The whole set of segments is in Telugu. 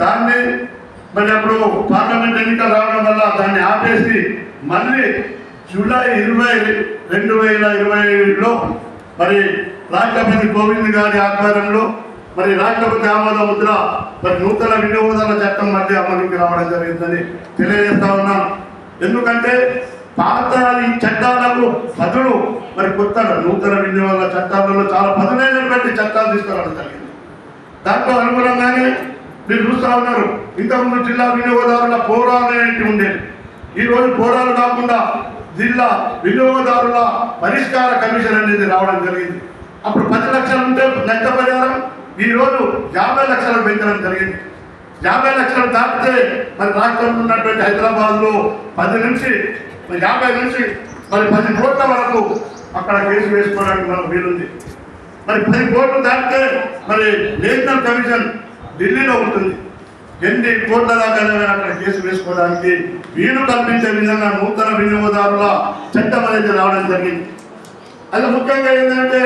దాన్ని మరి అప్పుడు పార్లమెంట్ ఎన్నికలు రావడం వల్ల దాన్ని ఆపేసి మళ్ళీ జూలై ఇరవై రెండు వేల ఇరవై ఏడులో మరి రాష్ట్రపతి కోవింద్ గారి ఆధ్వర్యంలో మరి రాష్ట్రపతి ఆమోద ముద్ర మరి నూతన వినియోగదారుల చట్టం మధ్య అమలుకి రావడం జరిగిందని తెలియజేస్తా ఉన్నాం. ఎందుకంటే పాత ఈ చట్టాలకు పదులు మరి కొత్త నూతన వినియోగదారుల చట్టాలలో చాలా పదులైనటువంటి చట్టాలు తీసుకురావడం జరిగింది. దాంట్లో అనుగుణంగానే మీరు చూస్తా ఉన్నారు ఇంతకుముందు జిల్లా వినియోగదారుల పోరాలు అనేవి ఉండేది? ఈ రోజు పోరాలు కాకుండా జిల్లా వినియోగదారుల పరిష్కార కమిషన్ అనేది రావడం జరిగింది. అప్పుడు పది లక్షలు ఉంటే నష్టపరిహారం ఈ రోజు యాభై లక్షలు పెంచడం జరిగింది. యాభై లక్షలు దాటితే మరి రాష్ట్రంలో ఉన్నటువంటి హైదరాబాద్లో పది నుంచి యాభై నుంచి మరి పది కోట్ల వరకు అక్కడ కేసు వేసుకోవడానికి మనకు వీలుంది. మరి పది కోట్లు దాటితే మరి నేషనల్ కమిషన్ ఢిల్లీలో ఉంటుంది ఎన్ని కోట్ల దాకా అక్కడ కేసు వేసుకోవడానికి వీలు కల్పించే విధంగా నూతన వినియోగదారుల చట్టం అనేది రావడం జరిగింది. అది ముఖ్యంగా ఏంటంటే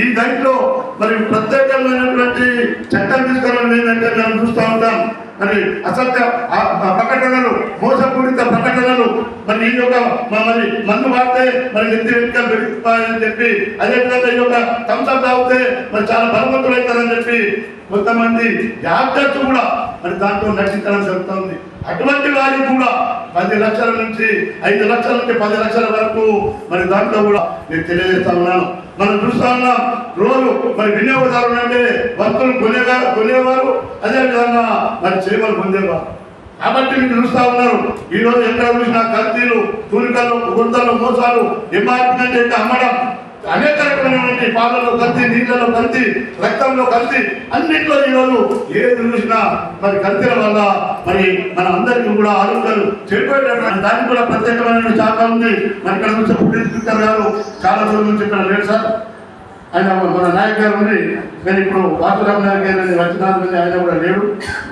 ఈ దాంట్లో మరి ప్రత్యేకమైనటువంటి చట్టం తీసుకురావడం ఏంటంటే మనం చూస్తూ ఉంటాం. మరి అసత్య ఆ- ప్రకటనలు మోసపూరిత ప్రకటనలు మరి ఈ యొక్క మరి మందు వాడితే మరి నెత్తి వెనుకలు పెరుగుతాయని చెప్పి అదేవిధంగా ఈ యొక్క థమ్స్అప్ తాగితే మరి చాలా బలవంతులు అవుతారని చెప్పి కొంతమంది యాక్టర్స్ కూడా మరి దాంట్లో నటించడం జరుగుతుంది. అటువంటి వారికి కూడా పది లక్షల నుంచి ఐదు లక్షల నుంచి పది లక్షల వరకు మరి దాంట్లో కూడా నేను తెలియజేస్తా ఉన్నాను. మనం చూస్తా ఉన్నాం రోజు మరి వినియోగదారులు అంటే వస్తువులు కొనేగా కొనేవారు అదేవిధంగా మరి సేవలు పొందేవారు. కాబట్టి మీరు చూస్తా ఉన్నారు ఈ రోజు ఎక్కడ చూసిన కల్తీలు తూలికలు గుంతలు మోసాలు ఎంఆర్పి అంటే అమ్మడం. అనేక రకమైనటువంటి పాలలో కల్తీ నీళ్ళలో కల్తీ రక్తంలో కల్తీ అన్నింటిలో ఈరోజు ఏది చూసినా మరి కల్తీల వల్ల మరి మన అందరికీ కూడా ఆరోగ్యాలు చెడిపోయేటటువంటి దానికి కూడా ప్రత్యేకమైన శాఖ ఉంది. మరి ఇక్కడ నుంచి పుట్టిన స్పీకర్ గారు. చాలా రోజుల నుంచి ఇక్కడ లేడు సార్. ఆయన మన నాయక్ గారు ఉంది. నేను ఇప్పుడు వాసురామ్ నాయక్ గారు రచనాలు ఆయన కూడా లేడు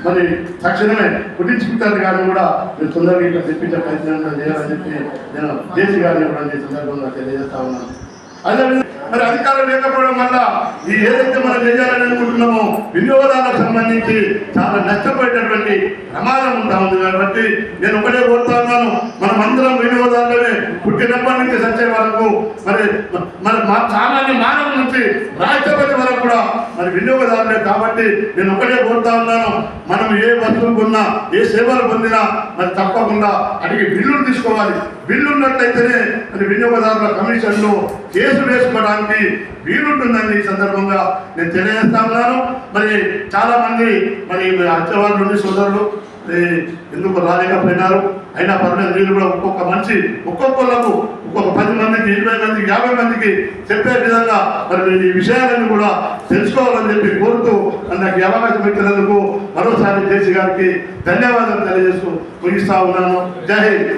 మరి తక్షణమే పుట్టిన స్పీకర్ గారిని కూడా మీరు తొందరగా ఇక్కడ తెప్పించే ప్రయత్నం చేయాలని చెప్పి నేను దేశీ గారిని కూడా ఈ సందర్భంగా తెలియజేస్తా ఉన్నాను. అదే మరి అధికారం లేకపోవడం వల్ల ఈ ఏదైతే మనం చేయాలని అనుకుంటున్నామో వినియోగదారులకు సంబంధించి చాలా నష్టపోయేటటువంటి ప్రమాదం ఉంటా ఉంది? కాబట్టి నేను ఒకటే కోరుతా ఉన్నాను. మనం అందరం వినియోగదారులనే పుట్టినప్పటి నుంచి సచ్చే వరకు మరి మరి మా సామాన్య మానవ నుంచి రాష్ట్రపతి వరకు కూడా మరి వినియోగదారులే కాబట్టి నేను ఒకటే కోరుతా ఉన్నాను. మనం ఏ వస్తువులు కొన్నా ఏ సేవలు పొందినా మరి తప్పకుండా అడిగి బిల్లులు తీసుకోవాలి. బిల్లు ఉన్నట్లయితేనే మరి వినియోగదారుల కమిషన్లో కేసు వేసుకోవడానికి వీలుంటుందని ఈ సందర్భంగా నేను తెలియజేస్తా ఉన్నాను. మరి చాలా మంది మరి అచ్చవాళ్ళు సోదరులు ఎందుకు రాలేకపోయినారు అయినా పర్లేదు వీళ్ళు కూడా ఒక్కొక్క మనిషి ఒక్కొక్కళ్ళకు ఒక్కొక్క పది మందికి ఇరవై మందికి యాభై మందికి చెప్పే విధంగా మరి మీరు ఈ విషయాలను కూడా తెలుసుకోవాలని చెప్పి కోరుతూ నాకు అవకాశం పెట్టినందుకు మరోసారి జేసీ గారికి ధన్యవాదాలు తెలియజేస్తూ ముగిస్తా ఉన్నాను. జై హింద్.